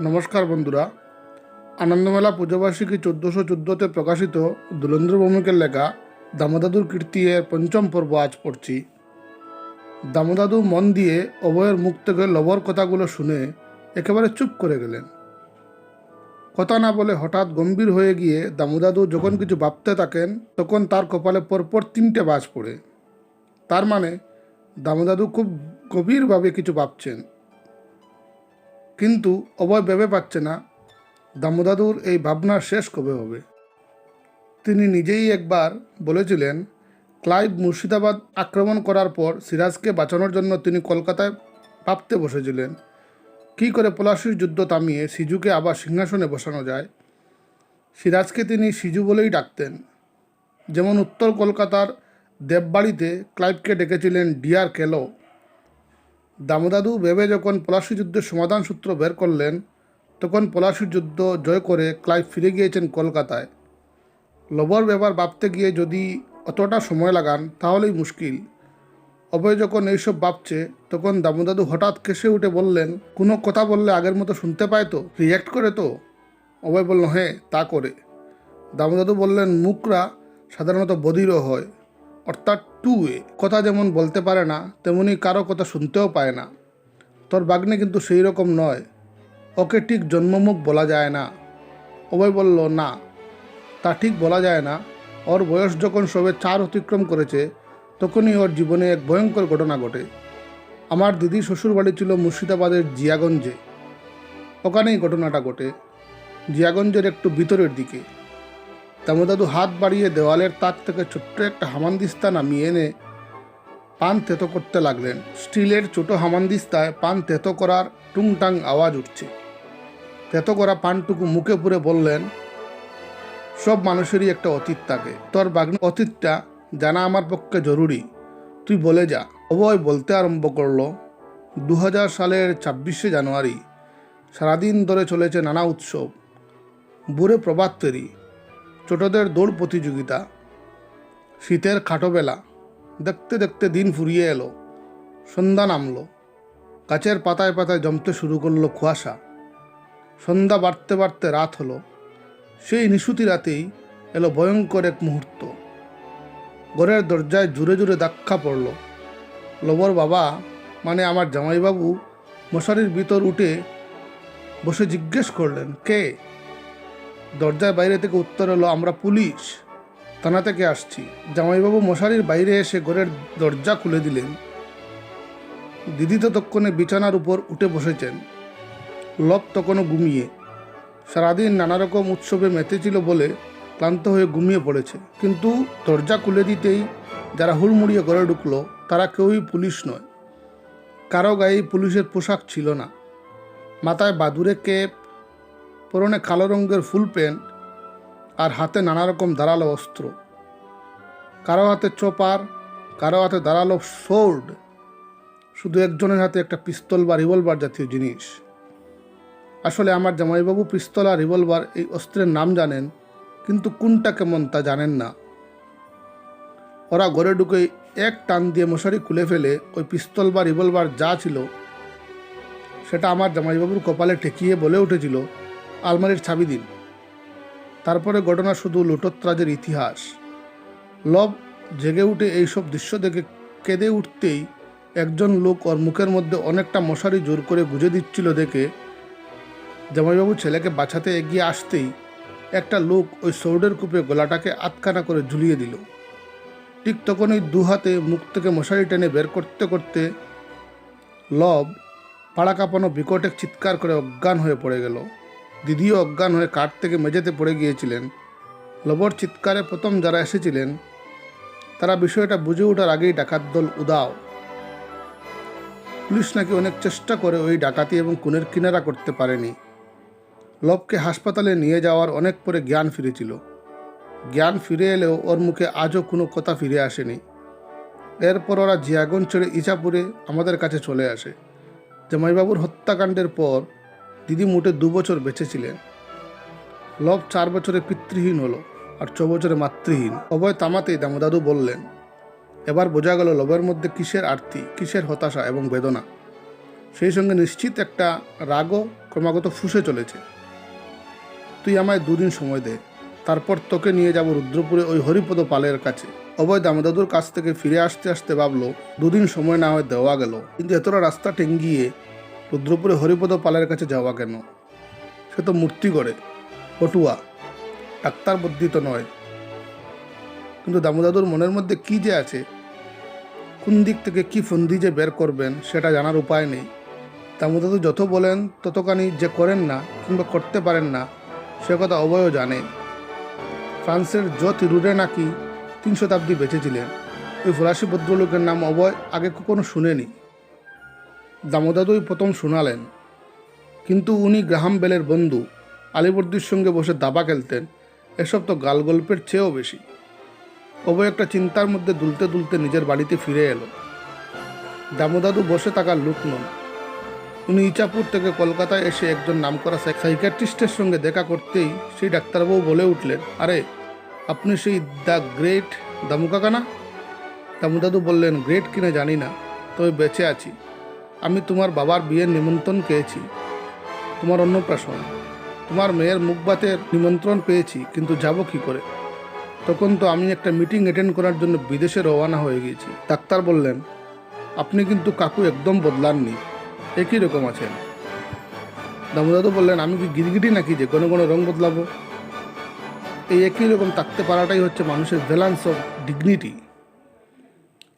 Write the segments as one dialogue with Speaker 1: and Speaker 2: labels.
Speaker 1: নমস্কার বন্ধুরা। আনন্দমেলা পুজোবার্ষিকী চোদ্দোশো চোদ্দোতে প্রকাশিত দুলেন্দ্র ভৌমিকের লেখা দামোদাদুর কীর্তি এর পঞ্চম পর্ব আজ পড়ছি। দামোদাদু মন দিয়ে অভয়ের মুখ থেকে লবর কথাগুলো শুনে একেবারে চুপ করে গেলেন। কথা না বলে হঠাৎ গম্ভীর হয়ে গিয়ে দামোদাদু যখন কিছু ভাবতে থাকেন, তখন তার কপালে পরপর তিনটে বাজ পড়ে। তার মানে দামোদাদু খুব গভীরভাবে কিছু ভাবছেন। কিন্তু অভয় ভেবে পাচ্ছে না, দামোদাদুর এই ভাবনার শেষ কবে হবে? তিনি নিজেই একবার বলেছিলেন, ক্লাইভ মুর্শিদাবাদ আক্রমণ করার পর সিরাজকে বাঁচানোর জন্য তিনি কলকাতায় ভাবতে বসেছিলেন। কী করে পলাশির যুদ্ধ থামিয়ে সিজুকে আবার সিংহাসনে বসানো যায়? সিরাজকে তিনি সিজু বলেই ডাকতেন। যেমন উত্তর কলকাতার দেববাড়িতে ক্লাইভকে ডেকেছিলেন ডিয়ার কেলো। দামোদাদু ভেবে যখন পলাশি যুদ্ধের সমাধান সূত্র বের করলেন, তখন পলাশি যুদ্ধ জয় করে ক্লাইভ ফিরে গিয়েছেন কলকাতায়। লবর ব্যাপার ভাবতে গিয়ে যদি অতটা সময় লাগান, তাহলেই মুশকিল। অভয় যখন এইসব ভাবছে, তখন দামোদাদু হঠাৎ কেসে উঠে বললেন, কোনো কথা বললে আগের মতো শুনতে পায় তো রিয়্যাক্ট করে তো? অভয় বলল হ্যাঁ তা করে। দামোদাদু বললেন, মুখরা সাধারণত বধিরও হয়। অর্থাৎ টু এ কথা যেমন বলতে পারে না, তেমনি কারও কথা শুনতেও পায় না। তোর বাগ্নে কিন্তু সেই রকম নয়। ওকে ঠিক জন্মমুখ বলা যায় না। অভয় বলল, না, তা ঠিক বলা যায় না। ওর বয়স যখন সবে চার অতিক্রম করেছে, তখনই ওর জীবনে এক ভয়ঙ্কর ঘটনা ঘটে। আমার দিদি শ্বশুরবাড়ি ছিল মুর্শিদাবাদের জিয়াগঞ্জে। ওখানেই ঘটনাটা ঘটে। জিয়াগঞ্জের একটু ভিতরের দিকে। দামোদাদু হাত বাড়িয়ে দেওয়ালের তাক থেকে ছোট্ট একটা হামানদিস্তা নামিয়ে এনে পান তেতো করতে লাগলেন। স্টিলের ছোট হামানদিস্তায় পান তেতো করার টুংটাং আওয়াজ উঠছে। তেতো করা পানটুকু মুখে পুরে বললেন, সব মানুষেরই একটা অতীত থাকে। তোর বাগ্ন অতীতটা জানা আমার পক্ষে জরুরি। তুই বলে যা। অভয় বলতে আরম্ভ করল দু হাজার সালের ছাব্বিশে জানুয়ারি, সারাদিন ধরে চলেছে নানা উৎসব। বুড়ে প্রভাত ফেরি ছোটদের দৌড় প্রতিযোগিতা, শীতের খাটোবেলা, দেখতে দেখতে দিন ফুরিয়ে এলো, সন্ধ্যা নামলো, গাছের পাতায় পাতায় জমতে শুরু করল কুয়াশা, সন্ধ্যা বাড়তে বাড়তে রাত হলো, সেই নিশুতি রাতেই এলো ভয়ঙ্কর এক মুহূর্ত। ঘরের দরজায় জুড়ে জুড়ে দাক্ষা পড়ল, লবর বাবা মানে আমার জামাইবাবু মশারির ভিতর উঠে বসে জিজ্ঞেস করলেন, কে? দরজার বাইরে থেকে উত্তর এলো, আমরা পুলিশ। থানা থেকে আসছি? জামাইবাবু মশারির বাইরে এসে ঘরের দরজা খুলে দিলেন। দিদি ততক্ষণে বিছানার উপর উঠে বসেছেন। লব তখনও ঘুমিয়ে। সারাদিন নানা রকম উৎসবে মেতেছিল বলে ক্লান্ত হয়ে ঘুমিয়ে পড়েছে। কিন্তু দরজা খুলে দিতেই যারা হুড়মুড়িয়ে ঘরে ঢুকলো, তারা কেউই পুলিশ নয়। কারও গায়ে পুলিশের পোশাক ছিল না। মাথায় বাদুরে কেপ পরনে কালো রঙের ফুল প্যান্ট আর হাতে নানা রকম ধারালো অস্ত্র। কারও হাতে চপার, কারও হাতে ধারালো সোর্ড শুধু একজনের হাতে একটা পিস্তল বা রিভলভার জাতীয় জিনিস। আসলে আমার জামাইবাবু পিস্তল আর রিভলভার এই অস্ত্রের নাম জানেন, কিন্তু কোনটা কেমন তা জানেন না। ওরা ঘরে ঢুকে এক টান দিয়ে মশারি খুলে ফেলে ওই পিস্তল বা রিভলভার যা ছিল, সেটা আমার জামাইবাবুর কপালে ঠেকিয়ে বলে উঠেছিল আলমারির ছাবি দিন। তারপরে ঘটনা শুধু লুটোত্রাজের ইতিহাস। লব জেগে উঠে এইসব দৃশ্য দেখে কেঁদে উঠতেই একজন লোক ওর মুখের মধ্যে অনেকটা মশারি জোর করে গুজে দিচ্ছিল দেখে জামাইবাবু ছেলেকে বাঁচাতে এগিয়ে আসতেই একটা লোক ওই সৌডের কূপে গলাটাকে আটকানা করে ঝুলিয়ে দিল। ঠিক তখন ওই দু হাতে মুখ থেকে মশারি টেনে বের করতে করতে লব পাড়া কাঁপানো বিকট এক চিৎকার করে অজ্ঞান হয়ে পড়ে গেল। দিদিও অজ্ঞান হয়ে কাঠ থেকে মেঝেতে পড়ে গিয়েছিলেন। লবর চিৎকারে প্রথম যারা এসেছিলেন, তারা বিষয়টা বুঝে ওঠার আগেই ডাকাত দল উদাও। পুলিশ নাকি অনেক চেষ্টা করে ওই ডাকাতি এবং খুনের কিনারা করতে পারেনি। লবকে হাসপাতালে নিয়ে যাওয়ার অনেক পরে জ্ঞান ফিরেছিল। জ্ঞান ফিরে এলেও ওর মুখে আজও কোনো কথা ফিরে আসেনি। এরপর ওরা জিয়াগন ছেড়ে ইচাপুরে আমাদের কাছে চলে আসে। জামাইবাবুর হত্যাকাণ্ডের পর দিদি মোটে দু বছর বেঁচেছিলেন। লব চার বছরে পিতৃহীন হলো আর ছ বছরে মাতৃহীন। অভয় তামাতেই দামোদাদু বললেন, এবার বোঝা গেল লবের মধ্যে কিসের আরতি, কিসের হতাশা এবং বেদনা। সেই সঙ্গে নিশ্চিত একটা রাগও ক্রমাগত ফুসে চলেছে। তুই আমায় দুদিন সময় দে, তারপর তোকে নিয়ে যাব রুদ্রপুরে ওই হরিপদ পালের কাছে। অভয় দামোদাদুর কাছ থেকে ফিরে আসতে আসতে ভাবলো, দুদিন সময় না হয় দেওয়া গেল। কিন্তু এতটা রাস্তা টেঙ্গিয়ে রুদ্রপুরে হরিপদ পালের কাছে যাওয়া কেন? সে তো মূর্তি করে পটুয়া, ডাক্তার বর্ধিত নয়। কিন্তু দামোদাদুর মনের মধ্যে কি যে আছে? কোন দিক থেকে কি ফন্দি যে বের করবেন সেটা জানার উপায় নেই। দামোদাদু যত বলেন ততখানি যে করেন না কিংবা করতে পারেন না, সে কথা অভয়ও জানে। ফ্রান্সের জ তিরুরে নাকি তিন শতাব্দী বেঁচেছিলেন ওই ফরাসি ভদ্রলোকের নাম অবয় আগে কখনো শুনেনি। দামোদাদুই প্রথম শোনালেন। কিন্তু উনি গ্রাহাম বেলের বন্ধু, আলিবর্দির সঙ্গে বসে দাবা খেলতেন। এসব তো গাল গল্পের চেয়েও বেশি। অভয় একটা চিন্তার মধ্যে দুলতে দুলতে নিজের বাড়িতে ফিরে এলো। দামোদাদু বসে থাকার লুক নন। উনি ইচাপুর থেকে কলকাতায় এসে একজন নামকরা সাইকিয়াট্রিস্টের সঙ্গে দেখা করতেই সেই ডাক্তারবাবু বলে উঠলেন, আরে, আপনি সেই দ্য গ্রেট দামুকাকা না? দামুদাদু বললেন, গ্রেট কিনা জানি না, তবে বেঁচে আছি। আমি তোমার বাবার বিয়ের নিমন্ত্রণ পেয়েছি। তোমার অন্নপ্রাশন। তোমার মেয়ের মুখবাতের নিমন্ত্রণ পেয়েছি, কিন্তু যাব কি করে? তখন তো আমি একটা মিটিং অ্যাটেন্ড করার জন্য বিদেশে রওনা হয়ে গিয়েছি। ডাক্তার বললেন, আপনি কিন্তু কাকু একদম বদলাননি। একই রকম আছেন? দামোদাদু বললেন, আমি কি গিরগিটি নাকি যে কোনো কোনো রং বদলাবো? এই একই রকম থাকতে পারাটাই হচ্ছে মানুষের ভ্যালান্স অফ ডিগনিটি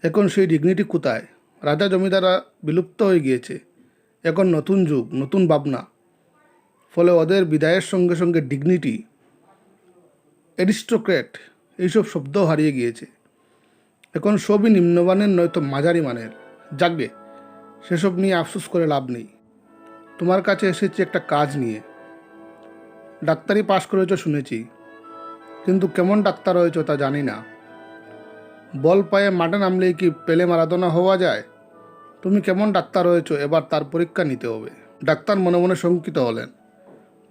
Speaker 1: এখন সেই ডিগনিটি কোথায়? রাজা জমিদাররা বিলুপ্ত হয়ে গিয়েছে। এখন নতুন যুগ, নতুন ভাবনা। ফলে ওদের বিদায়ের সঙ্গে সঙ্গে ডিগনিটি অ্যারিস্টোক্রেট এইসব শব্দও হারিয়ে গিয়েছে। এখন সবই নিম্নমানের নয়তো মাঝারি মানের। জাগবে সেসব নিয়ে আফসোস করে লাভ নেই। তোমার কাছে এসেছি একটা কাজ নিয়ে। ডাক্তারি পাশ করেছ শুনেছি, কিন্তু কেমন ডাক্তার হয়েছ তা জানি না। বল পায়ে মাঠে নামলেই কি পেলে মারাদোনা হওয়া যায়? তুমি কেমন ডাক্তার হয়েছ? এবার তার পরীক্ষা নিতে হবে। ডাক্তার মনে মনে শঙ্কিত হলেন।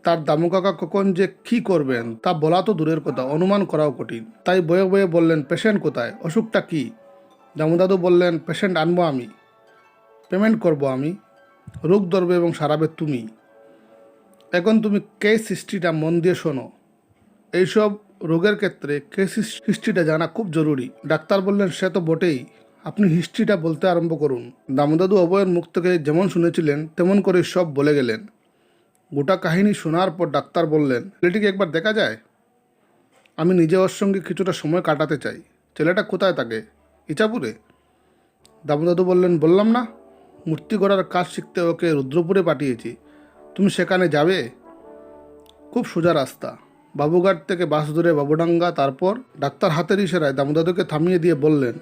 Speaker 1: তার দামুকাকা কখন যে কী করবেন, তা বলা তো দূরের কথা, অনুমান করাও কঠিন। তাই বয়ে বয়ে বললেন পেশেন্ট কোথায়? অসুখটা কী? দামুদাদু বললেন পেশেন্ট আনব আমি। পেমেন্ট করব আমি। রোগ ধরবে এবং সারাবে তুমি। এখন তুমি কেস হিস্ট্রিটা মন দিয়ে শোনো। এইসব রোগের ক্ষেত্রে কেস হিস্ট্রিটা জানা খুব জরুরি। ডাক্তার বললেন, সে তো বটেই। আপনি হিস্ট্রিটা বলতে আরম্ভ করুন। দামোদাদু অভয়ের মুখ থেকে যেমন শুনেছিলেন, তেমন করে সব বলে গেলেন। গোটা কাহিনী শোনার পর ডাক্তার বললেন, ছেলেটিকে একবার দেখা যায়? আমি নিজে ওর সঙ্গে কিছুটা সময় কাটাতে চাই। ছেলেটা কোথায় থাকে? ইচাপুরে দামোদাদু বললেন, বললাম না। মূর্তি গড়ার কাজ শিখতে ওকে রুদ্রপুরে পাঠিয়েছি। তুমি সেখানে যাবে? খুব সোজা রাস্তা। বাবুঘাট থেকে বাস ধরে বাবুডাঙ্গা, তারপর ডাক্তার হাতের ইশারায় দামোদাদুকে থামিয়ে দিয়ে বললেন,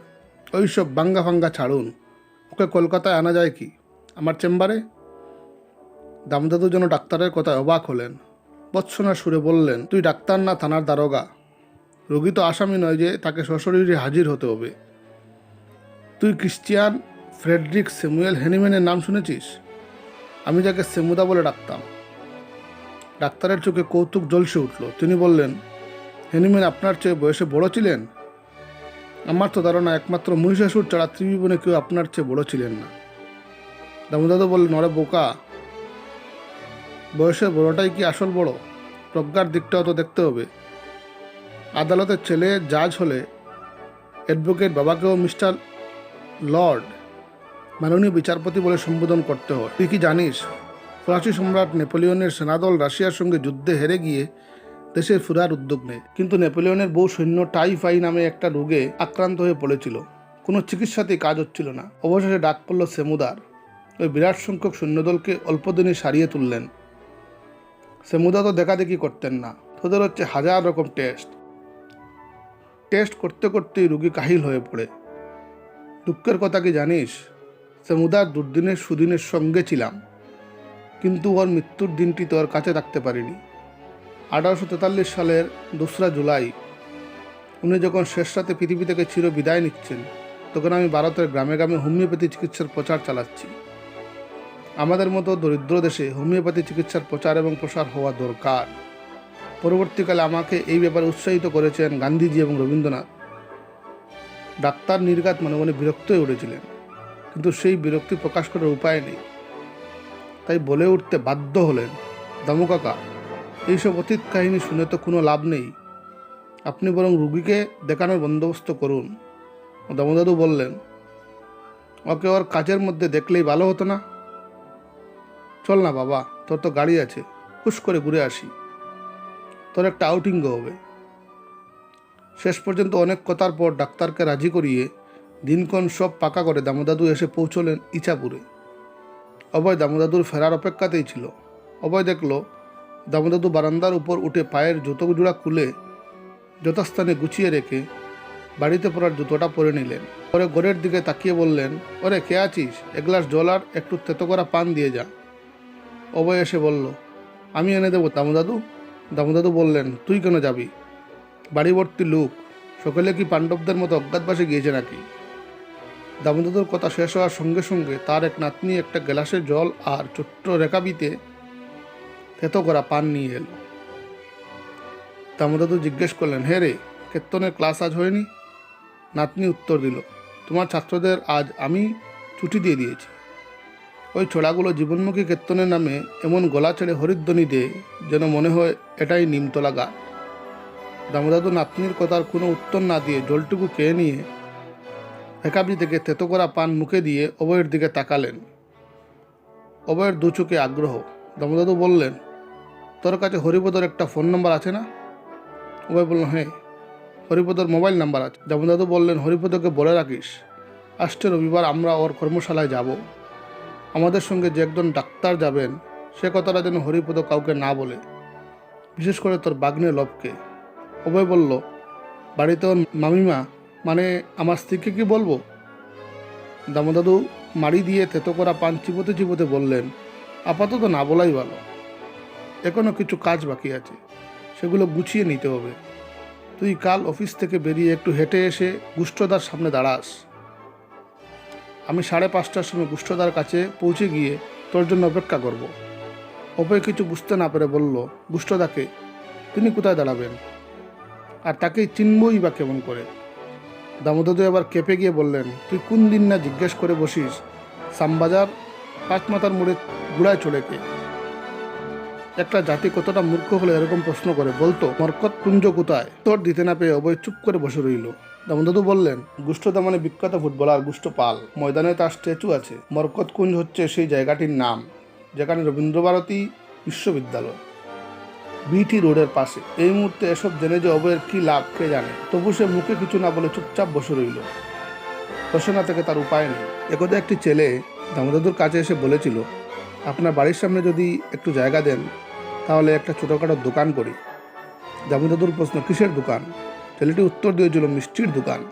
Speaker 1: ওই সব বাঙ্গা ফাঙ্গা ছাড়ুন, ওকে কলকাতায় আনা যায় কি? আমার চেম্বারে? দামোদাদু যেন ডাক্তারের কথায় অবাক হলেন। বৎসনা সুরে বললেন, তুই ডাক্তার না থানার দারোগা। রোগী তো আসামি নয় যে তাকে সশরীরে হাজির হতে হবে। তুই ক্রিশ্চিয়ান ফ্রেডরিক স্যামুয়েল হেনিম্যানের নাম শুনেছিস? আমি যাকে সেমুদা বলে ডাকতাম। ডাক্তারের চোখে কৌতুক জ্বলসে উঠল। তিনি বললেন হেনিম্যান আপনার চেয়ে বয়সে বড় ছিলেন? আমার তো ধারণা একমাত্র মহিষাসুর ছাড়া ত্রিভুবনে কেউ আপনার চেয়ে বড় ছিলেন না। দামোদাদু বললেন অরে বোকা, বয়সের বড়টাই কি আসল বড়? প্রজ্ঞার দিকটাও তো দেখতে হবে। আদালতের ছেলে জাজ হলে অ্যাডভোকেট বাবাকেও মিস্টার লর্ড, মাননীয় বিচারপতি বলে সম্বোধন করতে হয়। তুই কি জানিস ফরাসি সম্রাট নেপোলিয়নের সেনাদল রাশিয়ার সঙ্গে যুদ্ধে হেরে গিয়ে দেশের ফেরার উদ্যোগ নেয়। কিন্তু নেপোলিয়নের বহু সৈন্য টাইফাই নামে একটা রোগে আক্রান্ত হয়ে পড়েছিল। কোনো চিকিৎসাতেই কাজ হচ্ছিল না। অবশেষে ডাক পড়ল সেমুদার। ওই বিরাট সংখ্যক সৈন্যদলকে অল্প দিনে সারিয়ে তুললেন। সেমুদা তো দেখাদেখি করতেন না। তোদের হচ্ছে হাজার রকম টেস্ট। টেস্ট করতে করতেই রুগী কাহিল হয়ে পড়ে। দুঃখের কথা কি জানিস? সেমুদার দুর্দিনের সুদিনের সঙ্গে ছিলাম। কিন্তু ওর মৃত্যুর দিনটি তো ওর কাছে রাখতে পারিনি। আঠারোশো তেতাল্লিশ সালের দোসরা জুলাই, উনি যখন শেষ রাতে পৃথিবী থেকে চির বিদায় নিচ্ছেন, তখন আমি ভারতের গ্রামে গ্রামে হোমিওপ্যাথি চিকিৎসার প্রচার চালাচ্ছি। আমাদের মতো দরিদ্র দেশে হোমিওপ্যাথি চিকিৎসার প্রচার এবং প্রসার হওয়া দরকার। পরবর্তীকালে আমাকে এই ব্যাপারে উৎসাহিত করেছেন গান্ধীজি এবং রবীন্দ্রনাথ। ডাক্তার নির্ঘাত মনে মনে বিরক্ত হয়ে উঠেছিলেন, কিন্তু সেই বিরক্তি প্রকাশ করার উপায় নেই। তাই বলে উঠতে বাধ্য হলেন। দামু কাকা, এইসব অতীত কাহিনী শুনে তো কোনো লাভ নেই। আপনি বরং রুগীকে দেখানোর বন্দোবস্ত করুন। দামোদাদু বললেন, ওকে ওর কাজের মধ্যে দেখলেই ভালো হতো না? চল না বাবা, তোর তো গাড়ি আছে, হুশ করে ঘুরে আসি। তোর একটা আউটিংও হবে। শেষ পর্যন্ত অনেক কথার পর ডাক্তারকে রাজি করিয়ে দিনক্ষণ সব পাকা করে দামোদাদু এসে পৌঁছলেন ইচাপুরে অভয় দামোদাদুর ফেরার অপেক্ষাতেই ছিল। অভয় দেখল, দামোদাদু বারান্দার উপর উঠে পায়ের জুতো জোড়া খুলে যথাস্থানে গুছিয়ে রেখে বাড়িতে পড়ার জুতোটা পরে নিলেন। পরে ঘরের দিকে তাকিয়ে বললেন, ওরে, কে আছিস? এক গ্লাস জল আর একটু তেতো করা পান দিয়ে যা। অভয় এসে বলল, আমি এনে দেবো, দামোদাদু। দামোদাদু বললেন, তুই কেন যাবি? বাড়ি ভর্তি লোক, সকলে কি পাণ্ডবদের মতো অজ্ঞাতবাসে গিয়েছে নাকি? দামোদাদুর কথা শেষ হওয়ার সঙ্গে সঙ্গে তার এক নাতনি একটা গ্লাসে জল আর ছোট্ট রেখাবিতে থেতো করা পান নিয়ে এলো। দামোদাদু জিজ্ঞেস করলেন, হে রে কেতনের ক্লাস আজ হয়নি? নাতনি উত্তর দিল, তোমার ছাত্রদের আজ আমি ছুটি দিয়ে দিয়েছি। ওই ছোড়াগুলো জীবনমুখী কীর্তনের নামে এমন গলা ছেড়ে হরিদ্বনি দেয় যেন মনে হয় এটাই নিমতলা গা দামোদাদু নাতনির কথার কোনো উত্তর না দিয়ে জলটুকু খেয়ে নিয়ে একাবি থেকে তেতো করা পান মুখে দিয়ে অভয়ের দিকে তাকালেন। অভয়ের দু চোখে আগ্রহ। দামোদাদু বললেন, তোর কাছে হরিপদর একটা ফোন নম্বর আছে না? অভয় বলল হ্যাঁ হরিপদর মোবাইল নাম্বার আছে। দামোদাদু বললেন, হরিপদকে বলে রাখিস, আসছে রবিবার, আমরা ওর কর্মশালায় যাব। আমাদের সঙ্গে যে একজন ডাক্তার যাবেন, সে কথাটা যেন হরিপদ কাউকে না বলে, বিশেষ করে তোর বাগ্নে লবকে অভয় বলল, বাড়িতে ওর মামিমা মানে আমার স্ত্রীকে কি বলব? দামোদাদু মাড়ি দিয়ে তেতো করা পান চিবোতে চিবোতে বললেন, আপাতত না বলাই ভালো। এখনও কিছু কাজ বাকি আছে, সেগুলো গুছিয়ে নিতে হবে। তুই কাল অফিস থেকে বেরিয়ে একটু হেঁটে এসে গুষ্ঠদার সামনে দাঁড়াস। আমি সাড়ে পাঁচটার সময় গুষ্ঠদার কাছে পৌঁছে গিয়ে তোর জন্য অপেক্ষা করব। অপয় কিছু বুঝতে না পেরে বলল গুষ্ঠদাকে তিনি কোথায় দাঁড়াবেন? আর তাকে চিনবই বা কেমন করে? দামোদর এবার কেঁপে গিয়ে বললেন, তুই কোন দিন না জিজ্ঞেস করে বসিস? সামবাজার পাঁচ মাথার মোড়ে গুড়ায় চলে কে? একটা জাতি কতটা মূর্খ হলে এরকম প্রশ্ন করে বলতো, মরকত কুঞ্জ কোথায়? তোর দিতে না পেয়ে অবয় চুপ করে বসে রইল। দামোদাদু বললেন গুষ্ঠদা মানে বিখ্যাত ফুটবলার গুষ্ঠ পাল। ময়দানে তার স্ট্যাচু আছে। মরকত কুঞ্জ হচ্ছে সেই জায়গাটির নাম, যেখানে রবীন্দ্রভারতী বিশ্ববিদ্যালয়। বিটি রোডের পাশে। এই মুহূর্তে এসব জেনে যে অবয়ের কি লাভ, কে জানে? তবু সে মুখে কিছু না বলে চুপচাপ বসে রইল। রসনা থেকে তার উপায় নেই। একদা একটি ছেলে দামোদাদুর কাছে এসে বলেছিল, আপনার বাড়ির সামনে যদি একটু জায়গা দেন, তাহলে একটা ছোটোখাটো দোকান করি। দামোদাদুর প্রশ্ন, কিসের দোকান? ছেলেটি উত্তর দিয়েছিল, মিষ্টির দোকান।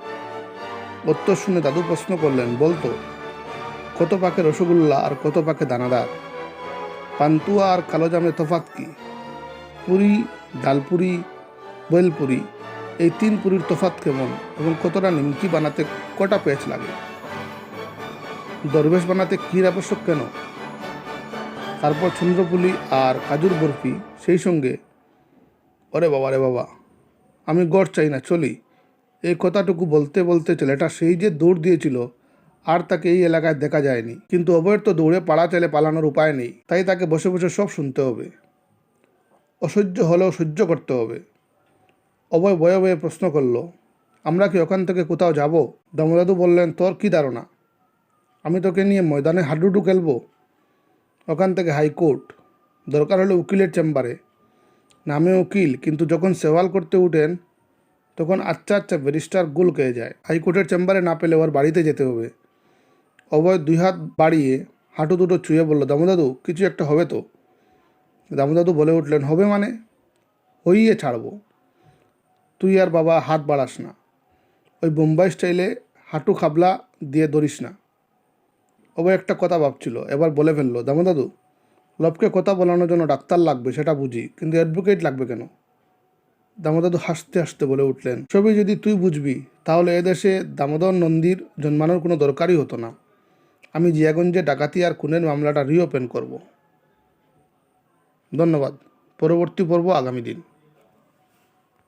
Speaker 1: উত্তর শুনে দাদু প্রশ্ন করলেন, বলতো, কত পাকে রসগোল্লা আর কত পাকে দানাদার? পান্তুয়া আর কালো জামের তফাত কি? পুরি, ডালপুরি, বেলপুরি, এই তিন পুরীর তফাত কেমন এবং কতটা নিমকি বানাতে কটা পেঁচ লাগে? দরবেশ বানাতে ক্ষীর আবশ্যক কেন? তারপর চন্দ্রপুলি আর কাজুর বরফি, সেই সঙ্গে। ওরে বাবা রে বাবা, আমি গড় চাই না, চলি। এই কথাটুকু বলতে বলতে ছেলেটা সেই যে দৌড় দিয়েছিল, আর তাকে এই এলাকায় দেখা যায়নি। কিন্তু অবয়ের তো দৌড়ে পাড়া চালে পালানোর উপায় নেই, তাই তাকে বসে বসে সব শুনতে হবে। অসহ্য হলেও সহ্য করতে হবে। অভয় বয়ে বয়ে প্রশ্ন করল, আমরা কি ওখান থেকে কোথাও যাব? দামোদাদু বললেন, তোর কি ধারণা? আমি তোকে নিয়ে ময়দানে হাডুডু খেলব। ওখান থেকে হাইকোর্ট। দরকার হলে উকিলের চেম্বারে। নামে উকিল, কিন্তু যখন সেওয়াল করতে উঠেন, তখন আচ্ছা আচ্ছা ব্যারিস্টার গুল খেয়ে যায়। হাইকোর্টের চেম্বারে না পেলে ওর বাড়িতে যেতে হবে। অভয় দুই হাত বাড়িয়ে হাঁটু দুটো ছুঁয়ে বলল, দামোদাদু, কিছু একটা হবে তো? দামোদাদু বলে উঠলেন, হবে মানে? হইয়ে ছাড়বো। তুই আর বাবা হাত বাড়াস না। ওই বোম্বাই স্টাইলে হাঁটু খাবলা দিয়ে ধরিস না। অবয় একটা কথা ভাবছিল, এবার বলে ফেলল, দামোদাদু, লবকে কথা বলানোর জন্য ডাক্তার লাগবে, সেটা বুঝি, কিন্তু অ্যাডভোকেট লাগবে কেন? দামোদাদু হাসতে হাসতে বলে উঠলেন, সবই যদি তুই বুঝবি, তাহলে এদেশে দামোদর নন্দীর জন্মানোর কোনো দরকারই হতো না। আমি জিয়াগঞ্জে ডাকাতি আর খুনের মামলাটা রিওপেন করব। ধন্যবাদ। পরবর্তী পর্ব আগামী দিন।